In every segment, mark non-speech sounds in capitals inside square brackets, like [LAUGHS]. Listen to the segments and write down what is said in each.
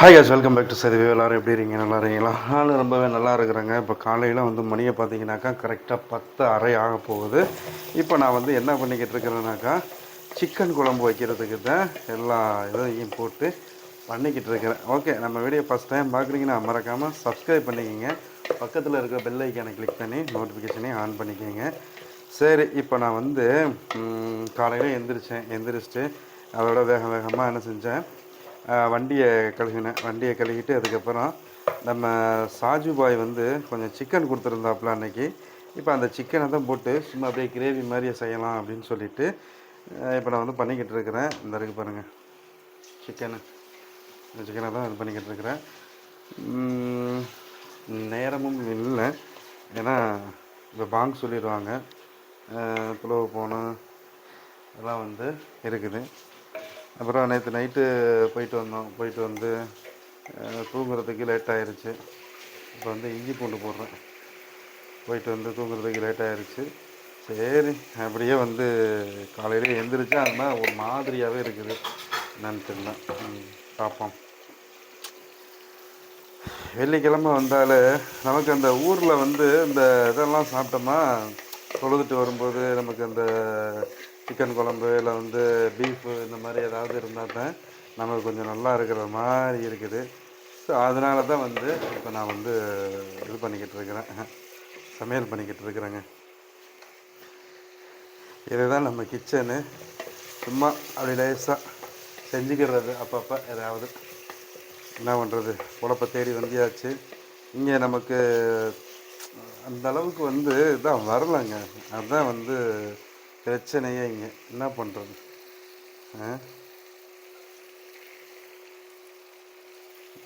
Hi guys welcome back to சதிவு எல்லோரும் எப்படி இருக்கீங்க? நல்லா இருக்கீங்களா? நானும் ரொம்பவே நல்லா இருக்கிறேங்க. இப்போ காலையில் வந்து மணியை பார்த்தீங்கன்னாக்கா கரெக்டாக பத்து அரை ஆக போகுது. இப்போ நான் வந்து என்ன பண்ணிக்கிட்டு இருக்கிறேன்னாக்கா சிக்கன் குழம்பு வைக்கிறதுக்கு தான் எல்லா இதையும் போட்டு பண்ணிக்கிட்டு இருக்கிறேன். ஓகே நம்ம வீடியோ ஃபஸ்ட் டைம் பார்க்குறீங்கன்னா மறக்காமல் சப்ஸ்கிரைப் பண்ணிக்கோங்க. பக்கத்தில் இருக்கிற பெல் ஐக்கானை கிளிக் பண்ணி நோட்டிஃபிகேஷனையும் ஆன் பண்ணிக்கோங்க. சரி இப்போ நான் வந்து காலையில் எந்திரிச்சேன். எந்திரிச்சிட்டு அதோட வேக வேகமாக என்ன செஞ்சேன்? வண்டியை கழுகினேன் வண்டியை கழுகிட்டு அதுக்கப்புறம் நம்ம சாஜு பாய் வந்து கொஞ்சம் சிக்கன் கொடுத்துருந்தாப்புல அன்னைக்கு. இப்போ அந்த சிக்கனை தான் போட்டு சும்மா அப்படியே கிரேவி மாதிரியே செய்யலாம் அப்படின்னு சொல்லிட்டு இப்போ நான் வந்து பண்ணிக்கிட்டு இருக்கிறேன். இந்த இருக்கு பாருங்கள் சிக்கனு இந்த சிக்கனை தான் இது பண்ணிக்கிட்டு இருக்கிறேன். நேரமும் இல்லை. ஏன்னா இப்போ பாங்க் சொல்லிடுவாங்க. ஆஹ் புலவு இதெல்லாம் வந்து இருக்குது. அப்புறம் நேற்று நைட்டு போயிட்டு வந்தோம். போயிட்டு வந்து தூங்குறதுக்கு லேட் ஆயிடுச்சு இப்போ வந்து இஞ்சி பூண்டு போடுறேன். போயிட்டு வந்து தூங்குறதுக்கு லேட் ஆயிடுச்சு சரி அப்படியே வந்து காலையில் எழுந்திரிச்சு அது மாதிரி ஒரு மாதிரியாகவே இருக்குது. என்னன்னு தெரியல. பார்ப்போம் வெள்ளிக்கிழமை வந்தாலே நமக்கு அந்த ஊரில் வந்து இந்த இதெல்லாம் சாப்பிட்டோமா தொழுதுட்டு வரும்போது நமக்கு அந்த சிக்கன் குழம்பு இல்லை வந்து பீஃபு இந்த மாதிரி ஏதாவது இருந்தால் தான் நமக்கு கொஞ்சம் நல்லா இருக்கிற மாதிரி இருக்குது. ஸோ அதனால தான் வந்து இப்போ நான் வந்து இது பண்ணிக்கிட்டு இருக்கிறேன். சமையல் பண்ணிக்கிட்டு இருக்கிறேங்க. இதுதான் நம்ம கிச்சனு சும்மா அப்படி லேசாக செஞ்சுக்கிறது அப்பப்போ ஏதாவது. என்ன பண்ணுறது பொழப்ப தேடி வந்தியாச்சு. இங்கே நமக்கு அந்த அளவுக்கு வந்து இதான் வரலைங்க. அதுதான் வந்து பிரச்சனையே இங்கே. என்ன பண்ணுறது ஆ?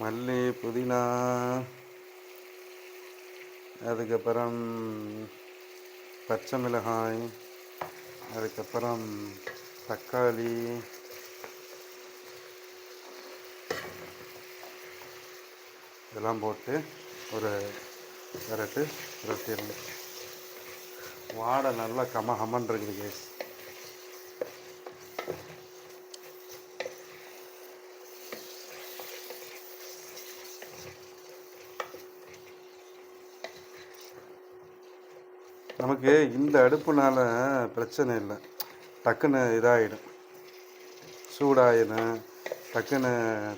மல்லி புதினா அதுக்கப்புறம் பச்சை மிளகாய் அதுக்கப்புறம் தக்காளி இதெல்லாம் போட்டு ஒரு விரட்டு விரட்டிடணும். வாடை நல்லா கம ஹமன் இருக்குது கேஸ் நமக்கு இந்த அடுப்புனால பிரச்சனை இல்லை. டக்குன்னு இதாகிடும் சூடாயிடும். டக்குன்னு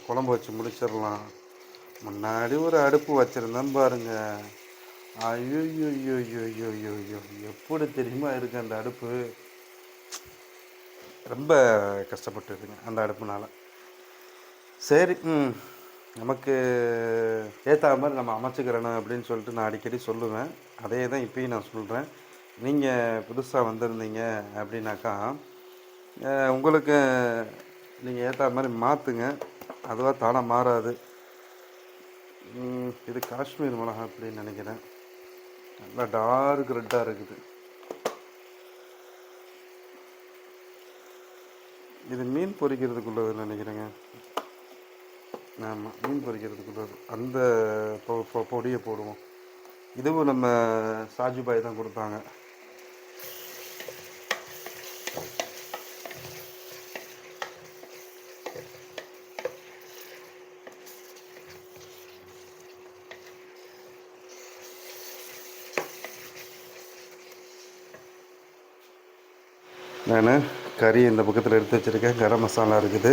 குழம்பு வச்சு முடிச்சிடலாம். முன்னாடி ஒரு அடுப்பு வச்சுருந்தேன் பாருங்க. ஐயோ எப்படி தெரியுமா இருக்குது அந்த அடுப்பு ரொம்ப கஷ்டப்பட்டுருக்குங்க அந்த அடுப்புனால் சரி ம் நமக்கு ஏற்ற மாதிரி நம்ம அமைச்சுக்கிறணும் அப்படின்னு சொல்லிட்டு நான் அடிக்கடி சொல்லுவேன் அதே தான் இப்பயும் நான் சொல்கிறேன் நீங்கள் புதுசாக வந்திருந்தீங்க அப்படின்னாக்கா உங்களுக்கு நீங்கள் ஏற்ற மாதிரி மாற்றுங்க அதுவாக தானாக மாறாது இது காஷ்மீர் மிளகா அப்படின்னு நினைக்கிறேன் நல்லா டார்க் ரெட்டாக இருக்குது. இது மீன் பொறிக்கிறதுக்குள்ளது நினைக்கிறேங்க. ஆமாம் மீன் பொறிக்கிறதுக்குள்ளது அந்த பொ- பொடியை போடுவோம். இதுவும் நம்ம சாஜிபாய் தான் கொடுத்தாங்க. நான் கறி இந்த பக்கத்தில் எடுத்து வச்சுருக்கேன். கரம் மசாலா இருக்குது.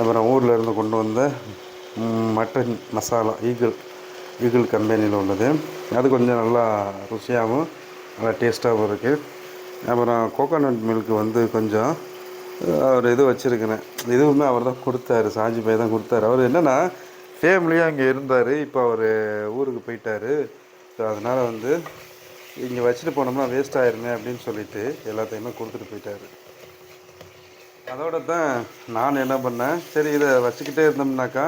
அப்புறம் ஊரில் இருந்து கொண்டு வந்த மட்டன் மசாலா ஈகிள் ஈகிள் கம்பெனியில் உள்ளது. அது கொஞ்சம் நல்லா ருசியாகவும் நல்லா டேஸ்ட்டாகவும் இருக்குது அப்புறம் கோகோனட் மில்க் வந்து கொஞ்சம் அவர் ஒரு இது வச்சுருக்கிறேன் இதுவுமே அவர் தான் கொடுத்தாரு. சாஜி பை தான் கொடுத்தாரு. அவர் என்னென்னா ஃபேமிலியாக அங்கே இருந்தார். இப்போ அவர் ஊருக்கு போயிட்டாரு. ஸோ அதனால் வந்து இங்கே வச்சுட்டு போனோம்னா வேஸ்ட் ஆயிருமே அப்படின்னு சொல்லிட்டு எல்லாத்தையுமே கொடுத்துட்டு போயிட்டாரு. அதோட தான் நான் என்ன பண்ணேன் சரி இதை வச்சுக்கிட்டே இருந்தோம்னாக்கா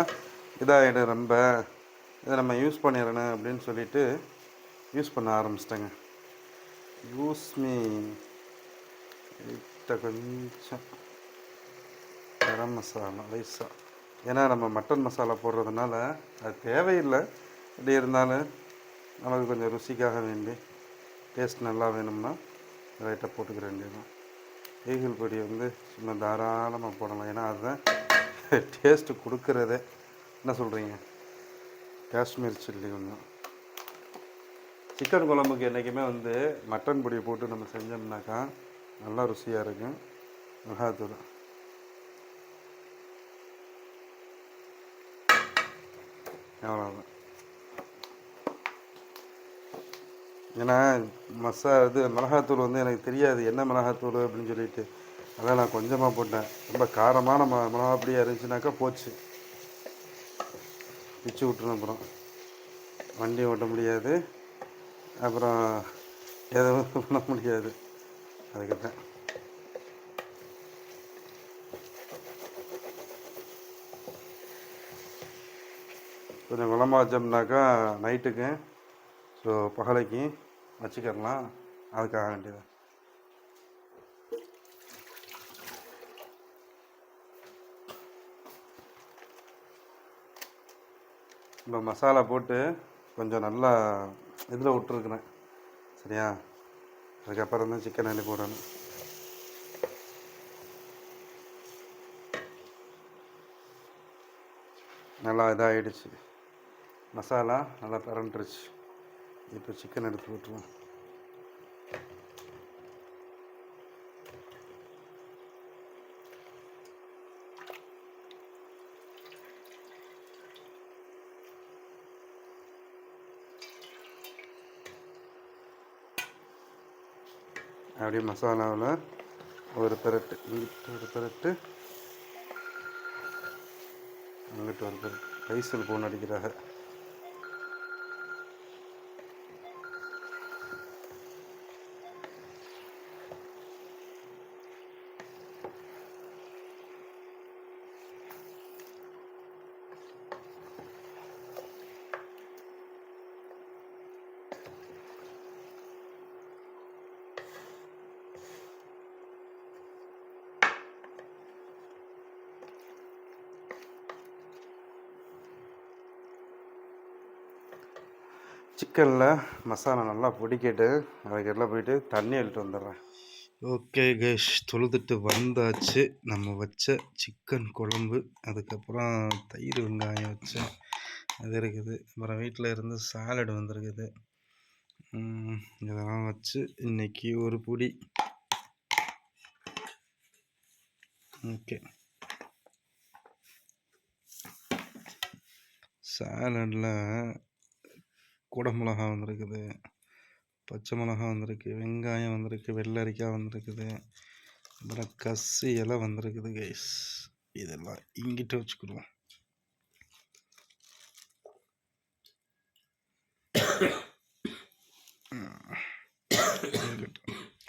இதாகிடும் ரொம்ப. இதை நம்ம யூஸ் பண்ணிடணும் அப்படின்னு சொல்லிட்டு யூஸ் பண்ண ஆரம்பிச்சிட்டேங்க. யூஸ் மீ கொஞ்சம் கரம் மசாலா லைஸாக ஏன்னா நம்ம மட்டன் மசாலா போடுறதுனால அது தேவையில்லை. இப்படி இருந்தாலும் நமக்கு கொஞ்சம் ருசிக்காக வேண்டி. டேஸ்ட் நல்லா வேணும்னா லைட்டாக போட்டுக்க வேண்டியதான் ஈகிள் பொடி வந்து சும்மா தாராளமாக போடலாம். ஏன்னா அதுதான் டேஸ்ட்டு கொடுக்குறதே. என்ன சொல்கிறீங்க காஷ்மீர் சில்லி ஒன்று சிக்கன் குழம்புக்கு என்றைக்குமே வந்து மட்டன் பொடியை போட்டு நம்ம செஞ்சோம்னாக்கா நல்லா ருசியாக இருக்கும். மிளகாத்தூள் அவ்வளோதான் ஏன்னா மசா இது மிளகாத்தூள் வந்து எனக்கு தெரியாது. என்ன மிளகாத்தூள் அப்படின்னு சொல்லிட்டு. அதான் நான் கொஞ்சமாக போட்டேன். ரொம்ப காரமான ம மிளகா அப்படியே இருந்துச்சுனாக்கா போச்சு. பிச்சு விட்டுரும் அப்புறம். வண்டி ஓட்ட முடியாது. அப்புறம் எதுவும் [LAUGHS] பண்ண முடியாது. அதுக்கு தான் கொஞ்சம் குழம்பா வச்சோம்னாக்கா நைட்டுக்கு ஸோ பகலைக்கு வச்சுக்கிடலாம் அதுக்காக வேண்டியது இப்போ மசாலா போட்டு கொஞ்சம் நல்லா இதில் விட்டுருக்குறேன். சரியா? அதுக்கப்புறம் தான் சிக்கன் அள்ளி போடணும். நல்லா இதாகிடுச்சு மசாலா நல்லா பரண்டுருச்சு இப்போ சிக்கன் எடுத்து விட்டுருவோம் அப்படியே மசாலாவில் ஒரு பெரட்டு இங்கிட்டு ஒரு பெரட்டு. அங்கிட்டு ஒரு பெரட்டு. பைசல் போன் அடிக்கிறாங்க. சிக்கனில் மசாலா நல்லா பொடிக்கிட்டு அதுக்கெல்லாம் போயிட்டு தண்ணி எடுத்து வந்துடுறேன். ஓகே கேஷ் தொழுதுட்டு வந்தாச்சு. நம்ம வச்ச சிக்கன் குழம்பு அதுக்கப்புறம் தயிர் வெங்காயம் வச்சேன். அது இருக்குது. அப்புறம் வீட்டில் இருந்து சாலட் வந்திருக்குது. இதெல்லாம் வச்சு இன்னைக்கு ஒரு பொடி. ஓகே. சாலடில் குடமிளகா வந்திருக்குது பச்சை மிளகா வந்திருக்கு வெங்காயம் வந்திருக்கு வெள்ளரிக்காய் வந்திருக்குது அப்புறம் கசி இலை வந்திருக்குது கைஸ் இதெல்லாம் இங்கிட்ட வச்சுக்கிடுவோம்.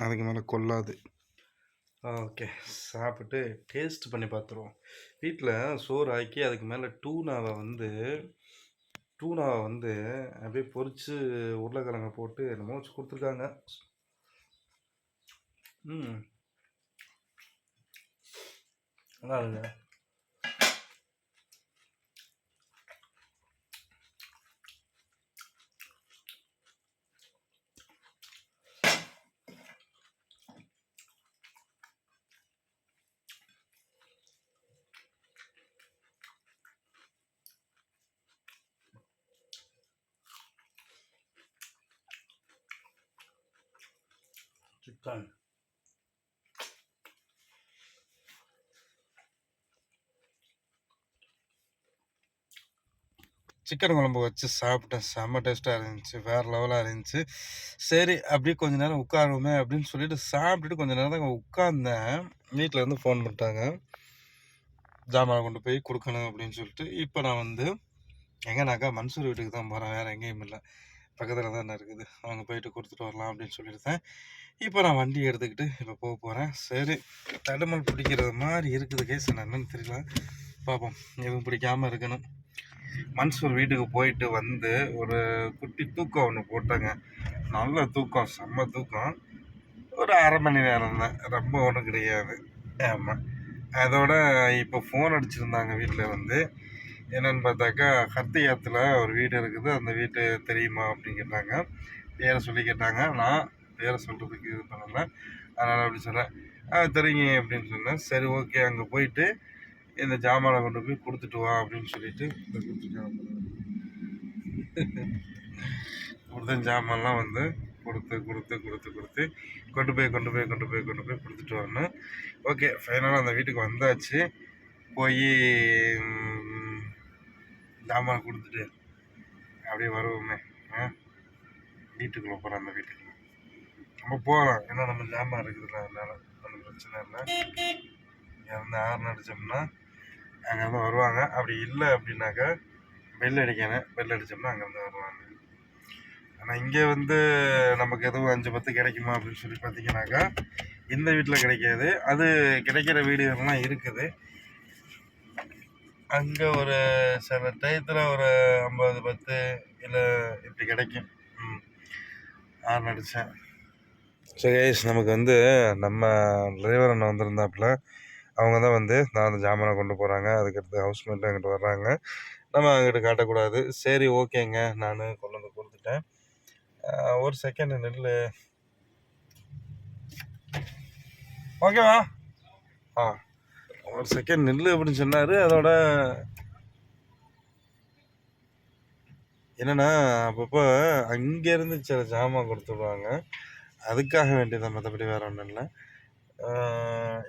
அதுக்கு மேலே கொல்லாது. ஓகே சாப்பிட்டு டேஸ்ட் பண்ணி பார்த்துருவோம். வீட்டில் சோறு ஆக்கி அதுக்கு மேலே டூனாவை வந்து டூனாவை வந்து அப்படியே பொறிச்சு உருளைக்கிழங்க போட்டு என்னமோ வச்சு கொடுத்துருக்காங்க. ம். நல்லா இருக்குங்க. சிக்கன் குழம்பு வச்சு சாப்பிட்டேன். செம்ம டேஸ்ட்டாக இருந்துச்சு. வேறு லெவலாக இருந்துச்சு. சரி அப்படியே கொஞ்ச நேரம் உட்காருவோமே அப்படின்னு சொல்லிட்டு சாப்பிட்டுட்டு கொஞ்ச நேரம் தான் உட்காந்தேன் வீட்டில் இருந்து ஃபோன் பண்ணிட்டாங்க. ஜாமான் கொண்டு போய் கொடுக்கணும் அப்படின்னு சொல்லிட்டு. இப்போ நான் வந்து எங்கேனாக்கா மன்சூர் வீட்டுக்கு தான் போகிறேன் வேறு எங்கேயும் இல்லை. பக்கத்தில் தான் இருக்குது. அவங்க போயிட்டு கொடுத்துட்டு வரலாம் அப்படின்னு சொல்லியிருந்தேன். இப்போ நான் வண்டி எடுத்துக்கிட்டு இப்போ போக போகிறேன் சரி தடுமல் பிடிக்கிறது மாதிரி இருக்குது. கேஸ் என்னன்னு தெரியல. பார்ப்போம் எதுவும் பிடிக்காமல் இருக்கணும். மன்சூர் வீட்டுக்கு போயிட்டு வந்து ஒரு குட்டி தூக்கம் ஒன்று போட்டாங்க. நல்ல தூக்கம் செம்ம தூக்கம். ஒரு அரை மணி நேரம் தான். ரொம்ப ஒன்றும் கிடையாது. ஆமாம் அதோட இப்போ ஃபோன் அடிச்சிருந்தாங்க வீட்டில் வந்து. என்னன்னு பார்த்தாக்கா ஹர்த்தியாத்தில் ஒரு வீடு இருக்குது. அந்த வீட்டு தெரியுமா அப்படின்னு கேட்டாங்க. பேரை சொல்லி கேட்டாங்க. நான் பேரை சொல்கிறதுக்கு இது பண்ணலை. அதனால் அப்படி சொன்னேன் ஆ தெரியுங்க அப்படின்னு சொன்னேன். சரி ஓகே அங்கே போயிட்டு இந்த ஜாமானை கொண்டு போய் கொடுத்துட்டு வா அப்படின்னு சொல்லிட்டு இந்த ஜாமான். கொடுத்த ஜாமான்லாம் வந்து கொடுத்து கொடுத்து கொடுத்து கொடுத்து கொண்டு போய் கொண்டு போய் கொண்டு போய் கொண்டு போய் கொடுத்துட்டு வரணும். ஓகே ஃபைனலாக அந்த வீட்டுக்கு வந்தாச்சு. போய் ஜாமான் கொடுத்துட்டு அப்படியே வருவோமே. ஆ? வீட்டுக்குள்ளே போகிறோம் அந்த வீட்டுக்கு. நம்ம போகலாம். ஏன்னா நம்ம ஜாமான் இருக்குதுல்ல அதனால ஒன்றும் பிரச்சனை இல்லை. இங்கே ஆறு அடித்தோம்னா அங்கேருந்து வருவாங்க. அப்படி இல்லை அப்படின்னாக்கா பெல் அடிக்கணும். பெல் அடித்தோம்னா அங்கேருந்து வருவாங்க. ஆனால் இங்கே வந்து நமக்கு எதுவும் அஞ்சு பத்து கிடைக்குமா அப்படின்னு சொல்லி பார்த்தீங்கன்னாக்கா இந்த வீட்டில் கிடைக்காது. அது கிடைக்கிற வீடுகள்லாம் இருக்குது. அங்கே ஒரு சில டயத்தில் ஒரு ஐம்பது பத்து இல்லை இப்படி கிடைக்கும். ம். ஆறு நடித்தேன் சரி நமக்கு வந்து நம்ம டிரைவர் அண்ணன் வந்திருந்தாப்புல அவங்க தான் வந்து நான் அந்த ஜாமானை கொண்டு போகிறாங்க அதுக்கடுத்து ஹவுஸ்மேட்டும் எங்கிட்ட வர்றாங்க. நம்ம அங்கிட்ட காட்டக்கூடாது. சரி ஓகேங்க. நான் கொண்டு வந்து கொடுத்துட்டேன். ஒரு செகண்ட் நெல் ஓகேவா ஆ. ஒரு செகண்ட் நெல் அப்படின்னு சொன்னார். அதோட என்னென்னா அப்பப்போ அங்கேருந்து சில ஜாமான் கொடுத்துடுவாங்க அதுக்காக வேண்டியதான் மற்றபடி வேறு ஒன்றும் இல்லை.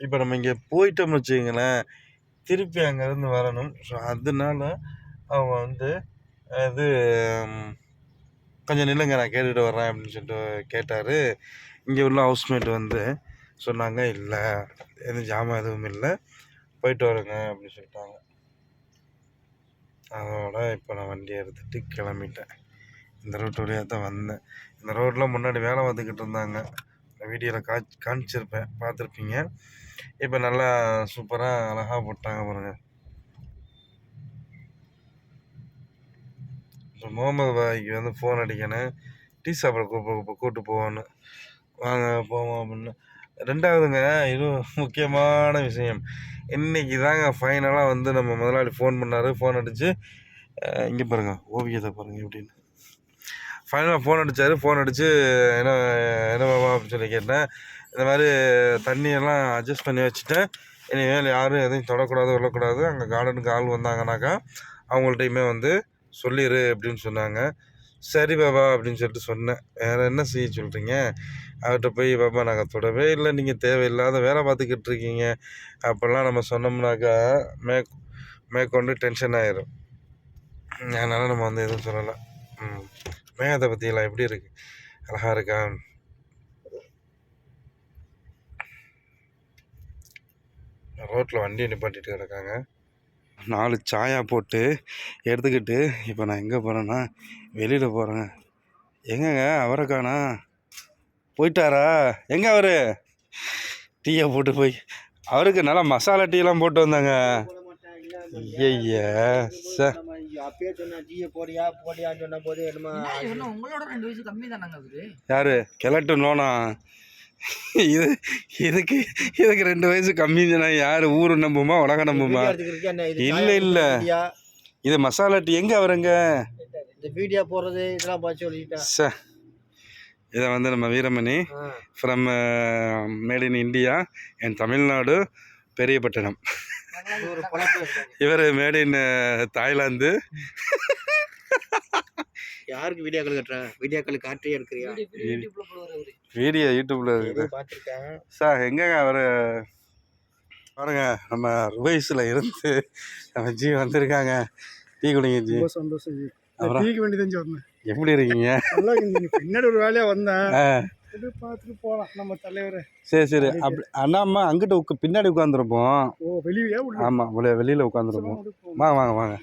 இப்போ நம்ம இங்கே போயிட்டோம்னு வச்சுக்கங்களேன் திருப்பி அங்கேருந்து வரணும். ஸோ அதனால அவங்க வந்து இது கொஞ்சம் நில்லுங்க நான் கேட்டுட்டு வர்றேன் அப்படின்னு சொல்லிட்டு கேட்டார். இங்கே உள்ள ஹவுஸ்மேட் வந்து சொன்னாங்க இல்லை எதுவும் ஜாமான் எதுவும் இல்லை போயிட்டு வரேங்க அப்படின்னு சொல்லிட்டாங்க. அதோட இப்போ நான் வண்டி எடுத்துகிட்டு கிளம்பிட்டேன். இந்த ரோட்டு வழியாக தான் வந்தேன். இந்த ரோட்டில் முன்னாடி வேலை பார்த்துக்கிட்டு இருந்தாங்க. வீடியோவில் காட்சி காமிச்சிருப்பேன் பார்த்துருப்பீங்க. இப்போ நல்லா சூப்பராக அழகாக போட்டாங்க பாருங்கள் இப்போ முகமது பாய்க்கு வந்து ஃபோன் அடிக்கணும். டீ சாப்பிட கூப்பிட்டு கூப்பிட்டு போவான்னு. வாங்க போவோம் அப்படின்னு. ரெண்டாவதுங்க இது முக்கியமான விஷயம். இன்னைக்கு தாங்க ஃபைனலாக வந்து நம்ம முதலாளி ஃபோன் பண்ணார். ஃபோன் அடித்து இங்கே பாருங்கள் ஓவியத்தை பாருங்கள் எப்படின்னு. ஃபைனலாக ஃபோன் அடித்தார் ஃபோன் அடித்து என்ன என்ன பாபா அப்படின்னு சொல்லி கேட்டேன். இந்த மாதிரி தண்ணியெல்லாம் அட்ஜஸ்ட் பண்ணி வச்சுட்டேன். இனிமேல் யாரும் எதையும் தொடக்கூடாது விடக்கூடாது. அங்கே கார்டனுக்கு ஆள் வந்தாங்கனாக்கா அவங்கள்ட்டையுமே வந்து சொல்லிடு அப்படின்னு சொன்னாங்க. சரி பாபா அப்படின்னு சொல்லிட்டு சொன்னேன். வேறு என்ன செய்ய சொல்கிறீங்க அவர்கிட்ட போய் பாபா நாங்கள் தொடவே இல்லை. நீங்கள் தேவையில்லாத வேலை பார்த்துக்கிட்டு இருக்கீங்க. அப்போல்லாம் நம்ம சொன்னோம்னாக்கா மே மேற்கொண்டு டென்ஷன் ஆயிரும். அதனால் நம்ம வந்து எதுவும் சொல்லலை. ம். மேகத்தை பற்றியெல்லாம் எப்படி இருக்கு? அழகா இருக்கா? ரோட்டில் வண்டியை நிப்பாட்டிட்டு கிடக்காங்க. நாலு சாயா போட்டு எடுத்துக்கிட்டு இப்போ நான் எங்கே போகிறேன்னா வெளியில் போகிறேங்க எங்கங்க? அவரைக்கானா? போயிட்டாரா? எங்கே அவர்? டீயை போட்டு போய் அவருக்கு நல்லா மசாலா டீலாம் போட்டு வந்தாங்க. ஐயா சார் அப்பயே சொன்னா டீயை போடியா போடியான்னு சொன்ன போது என்னமா உங்களோட ரெண்டு வயசு கம்மி தானங்க அவரு? யாரு? கிழட்டு நோனா இது இதுக்கு இதுக்கு ரெண்டு வயசு கம்மின்னு சொன்னா யாரு? ஊரு நம்புமா? உலகம் நம்புமா? இல்ல, இல்ல. இது மசாலா டீ. எங்க அவருங்க? இந்த வீடியோ போடுறது இதெல்லாம் பார்த்து சொல்லிட்டேன் ச. இதை வந்து நம்ம Veeramani from made in India என் தமிழ்நாடு பழப்பு இவர் மேட் இன் தாய்லாந்து. யாருக்கு வீடியோக்கள் கட்டுறேன் வீடியோக்கள் காட்டி எடுக்கிறியா? யூடியூப்ல போடுவாரு அவரு வீடியோ யூடியூப்ல இருக்குது. பார்த்துருக்கேன். சார் எங்கங்க அவர்? பாருங்க நம்ம ருபைஸில் இருந்து நம்ம ஜி வந்திருக்காங்க. டீ குடிங்க ஜி. ரொம்ப சந்தோஷம் ஜி. அப்புறம்? டீக்கு வேண்டி தான் சொன்னேன் எப்படி இருக்கீங்க? பின்னாடி ஒரு வேலையா வந்தேன். பார்த்துட்டு போகலாம் நம்ம தலைவர். சரி சரி. அப்படி அண்ணா அம்மா அங்கிட்ட உட்கா பின்னாடி உட்காந்துருப்போம் ஓ வெளியே ஆமாம் வெளியே வெளியில் உட்காந்துருப்போம் வாங்க வாங்க வாங்க.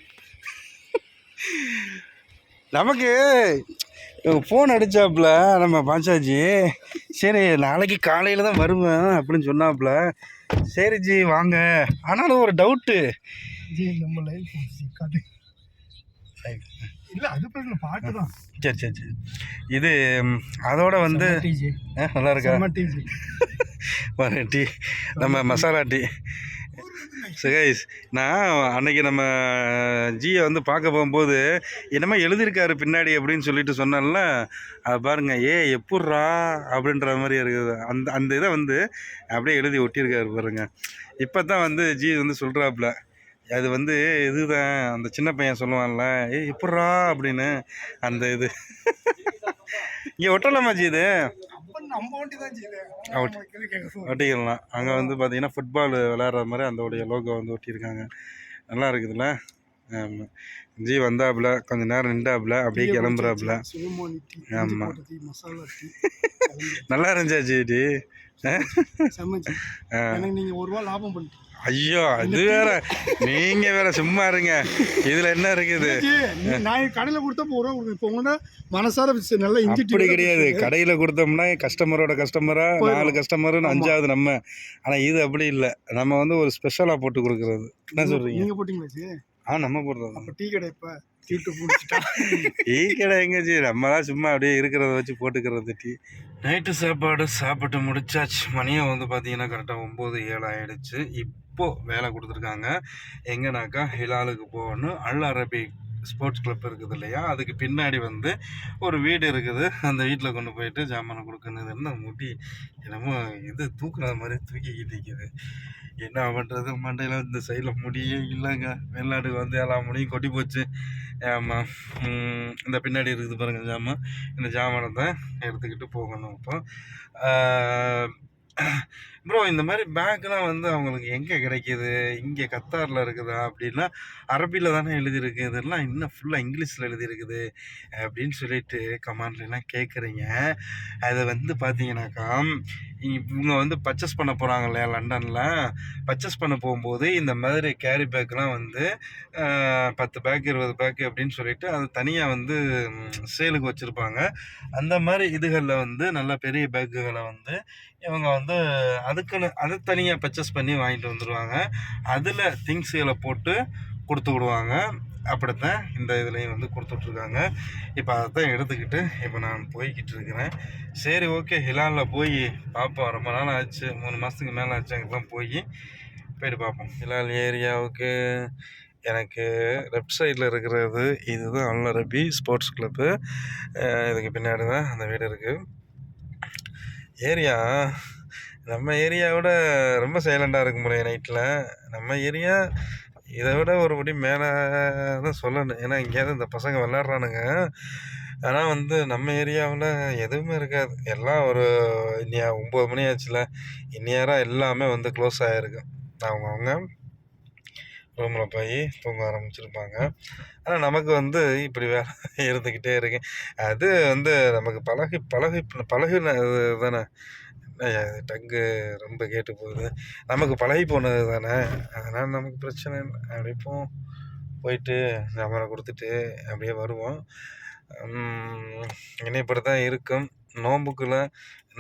நமக்கு ஃபோன் அடித்தாப்புல நம்ம பாஞ்சாஜி. சரி நாளைக்கு காலையில் தான் வருவேன் அப்படின்னு சொன்னாப்புல. சரி ஜி வாங்க. ஆனாலும் ஒரு டவுட்டு ஜி நம்ம லைஃப் காட்டு இல்ல அது பிரச்சனை பாட்டு தான். சரி சரி சரி. இது அதோட வந்து நல்லா இருக்கா? பாரு டீ நம்ம மசாலா டீ. சுகைஸ் நான் அன்னைக்கு நம்ம ஜியை வந்து பார்க்க போகும்போது என்னமோ எழுதியிருக்காரு பின்னாடி அப்படின்னு சொல்லிட்டு சொன்னேன்ல அது பாருங்க ஏ எப்புட்றா? அப்படின்ற மாதிரி இருக்குது. அந்த அந்த இதை வந்து அப்படியே எழுதி ஒட்டியிருக்காரு பாருங்க. இப்போ தான் வந்து ஜி வந்து சொல்கிறாப்புல அது வந்து இதுதான் அந்த சின்ன பையன் சொல்லுவான்ல ஏய் எப்பட்றா? அப்படின்னு அந்த இது. இங்கே ஒட்டலாமாச்சி இது. ஒட்டிக்கலாம். அங்கே வந்து பார்த்தீங்கன்னா ஃபுட்பால் விளையாடுற மாதிரி அந்த உடைய லோகோ வந்து ஒட்டியிருக்காங்க. நல்லா இருக்குதுல்ல? ஆமாம் ஜி வந்தாப்புல கொஞ்ச நேரம் நின்றாப்புல அப்படியே கிளம்புறாப்புல. சுகமானி டீ ஆமா. போட்ட டீ மசாலா டீ [LAUGHS] நல்லா இருந்துச்சா ஜிடி சமைச்சு எனக்கு நீங்க ஒரு ரூபா லாபம் பண்ணிட்டீங்க. ஐயோ அது வேற. நீங்க வேற சும்மா இருங்க. இதுல என்ன இருக்குது? நான் கடையில கொடுத்தா கொடுங்க இப்போ உங்கள்ட்ட மனசார நல்லா இஞ்சி கிடையாது. கடையில கொடுத்தோம்னா கஸ்டமரோட கஸ்டமரா. நாலு கஸ்டமருன்னு அஞ்சாவது நம்ம. ஆனா இது அப்படி இல்லை. நம்ம வந்து ஒரு ஸ்பெஷலா போட்டு கொடுக்கறது. என்ன சொல்றீங்க? நீங்க போட்டீங்களா ஆ நம்ம அப்ப டீ கடை இப்ப தீட்டு பிடிச்சிட்டா. டீ கடை எங்க ஜி? நம்மளாம் சும்மா அப்படியே இருக்கிறத வச்சு போட்டுக்கிறது டீ. நைட்டு சாப்பாடு சாப்பிட்டு முடிச்சாச்சு. மணியும் வந்து பார்த்தீங்கன்னா கரெக்டாக ஒம்பது ஏழு ஆயிடுச்சு. இப்போ வேலை கொடுத்துருக்காங்க. எங்கனாக்கா ஹிலாலுக்கு போகணும். அல் அரபிக் ஸ்போர்ட்ஸ் கிளப் இருக்குது இல்லையா? அதுக்கு பின்னாடி வந்து ஒரு வீடு இருக்குது. அந்த வீட்டில் கொண்டு போயிட்டு ஜாமான் கொடுக்கணும் முட்டி முடி என்னமோ இது தூக்குற மாதிரி தூக்கிக்கிட்டு இருக்குது என்ன பண்ணுறது மண்டையில் இந்த சைடில் முடியே இல்லைங்க. வெளிநாட்டுக்கு வந்து எல்லா முடியும் கொட்டி போச்சு. ஆமாம் இந்த பின்னாடி இருக்குது பாருங்கள் ஜாமான். இந்த ஜாமானை தான் எடுத்துக்கிட்டு போகணும் இப்போ. ப்ரோ இந்த மாதிரி பேக்லாம் வந்து அவங்களுக்கு எங்கே கிடைக்கிது? இங்கே கத்தாரில் இருக்குதா? அப்படின்னா அரபியில் தானே எழுதியிருக்கு. இதெல்லாம் இன்னும் ஃபுல்லாக இங்கிலீஷில் எழுதியிருக்குது. அப்படின்னு சொல்லிட்டு கமாண்ட்லாம் கேட்குறீங்க அதை வந்து பார்த்தீங்கன்னாக்கா இவங்க வந்து பர்ச்சேஸ் பண்ண போகிறாங்க இல்லையா லண்டனில்? பர்ச்சேஸ் பண்ண போகும்போது இந்த மாதிரி கேரி பேக்லாம் வந்து பத்து பேக் இருபது பேக் அப்படின்னு சொல்லிட்டு அது தனியாக வந்து சேலுக்கு வச்சுருப்பாங்க. அந்த மாதிரி இதுகளில் வந்து நல்ல பெரிய பேக்குகளை வந்து இவங்க வந்து அதுக்குன்னு அது தனியாக பர்ச்சேஸ் பண்ணி வாங்கிட்டு வந்துடுவாங்க அதில் திங்ஸுகளை போட்டு கொடுத்து விடுவாங்க. அப்படித்தான் இந்த இதுலேயும் வந்து கொடுத்துட்ருக்காங்க. இப்போ அதை தான் எடுத்துக்கிட்டு இப்போ நான் போய்கிட்டு இருக்கிறேன். சரி ஓகே. ஹிலாலில் போய் பார்ப்போம். ரொம்ப நாள் ஆச்சு. மூணு மாதத்துக்கு மேலே ஆச்சு. அங்கெல்லாம் போய் போயிட்டு பார்ப்போம். ஹிலால் ஏரியாவுக்கு எனக்கு லெஃப்ட் சைடில் இருக்கிறது இதுதான் அல்லரபி ஸ்போர்ட்ஸ் கிளப்பு இதுக்கு பின்னாடி தான் அந்த வீடு இருக்குது ஏரியா நம்ம ஏரியாவோட ரொம்ப சைலண்டாக இருக்கும் போல நைட்டில் நம்ம ஏரியா இதை விட ஒருபடி மேலே தான் சொல்லணும். ஏன்னா எங்கேயாவது இந்த பசங்க விளாட்றானுங்க ஆனால் வந்து நம்ம ஏரியாவில் எதுவுமே இருக்காது. எல்லாம் ஒரு இன்னியா ஒம்பது மணி ஆச்சுல. இந்நேரம் எல்லாமே வந்து க்ளோஸ் ஆகிருக்கு அவங்கவுங்க ரூமில் போய் தூங்க ஆரம்பிச்சிருப்பாங்க. ஆனால் நமக்கு வந்து இப்படி வேலை இருந்துக்கிட்டே இருக்கு. அது வந்து நமக்கு பழகி பழகி பழகின இது தானே. டங்கு ரொம்ப கேட்டு போகுது. நமக்கு பழகி போனது தானே. அதனால் நமக்கு பிரச்சனை இல்லை. அப்படியே போவோம் போயிட்டு ஜாமானை கொடுத்துட்டு அப்படியே வருவோம். உம், இனி இப்படி தான் இருக்கும். நோம்புக்குள்ள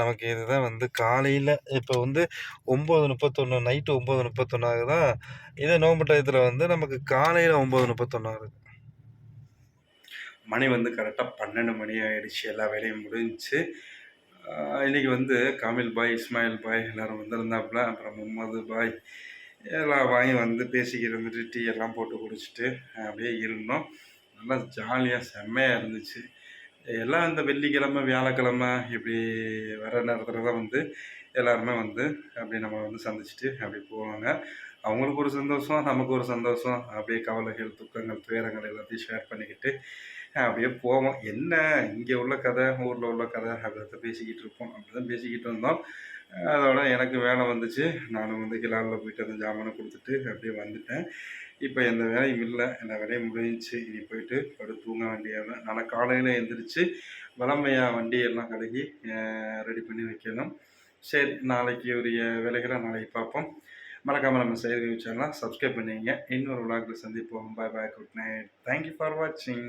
நமக்கு இதுதான் வந்து காலையில் இப்போ வந்து ஒம்பது முப்பத்தொன்று நைட்டு ஒம்பது முப்பத்தொன்னாக தான் இதே நோம்பு டயத்தில் வந்து நமக்கு காலையில் ஒம்பது முப்பத்தொன்னாக இருக்குது மணி வந்து கரெக்டாக பன்னெண்டு மணி ஆகிடுச்சு எல்லா வேலையும் முடிஞ்சு இன்றைக்கி இன்னைக்கு வந்து காமில் பாய் இஸ்மாயில் பாய் எல்லோரும் வந்திருந்தாப்புல. அப்புறம் முகமது பாய் எல்லாம் வாங்கி வந்து பேசிக்கிட்டு இருந்துட்டு டீ எல்லாம் போட்டு குடிச்சிட்டு அப்படியே இருந்தோம். நல்லா ஜாலியாக செம்மையாக இருந்துச்சு. எல்லாம் இந்த வெள்ளிக்கிழமை வியாழக்கிழமை இப்படி வர நேரத்தில் தான் வந்து எல்லாருமே வந்து அப்படி நம்ம வந்து சந்திச்சுட்டு அப்படி போவாங்க. அவங்களுக்கு ஒரு சந்தோஷம் நமக்கு ஒரு சந்தோஷம். அப்படியே கவலைகள் துக்கங்கள் துயரங்கள் எல்லாத்தையும் ஷேர் பண்ணிக்கிட்டு அப்படியே போவோம். என்ன? இங்கே உள்ள கதை ஊரில் உள்ள கதை அப்படிதான் பேசிக்கிட்டு இருப்போம். அப்படி தான் பேசிக்கிட்டு இருந்தோம். அதோட எனக்கு வேலை வந்துச்சு. நானும் வந்து கிளாலில் போயிட்டு அந்த ஜாமானை கொடுத்துட்டு அப்படியே வந்துட்டேன். இப்போ எந்த வேலையும் இல்லை. எல்லா வேலையும் முடிஞ்சிச்சு. இனி போயிட்டு படு தூங்க வேண்டியது நாளைக்கு காலையில் எழுந்திரிச்சு வளமையாக வண்டியெல்லாம் கழுகி ரெடி பண்ணி வைக்கணும். சரி நாளைக்கு உரிய வேலைகளை நாளைக்கு பார்ப்போம். மறக்காமல் நம்ம செய்தி சேனலை சப்ஸ்கிரைப் பண்ணிங்க இன்னொரு விளாக்ல சந்திப்போம். Bye bye good night thank you for வாட்சிங்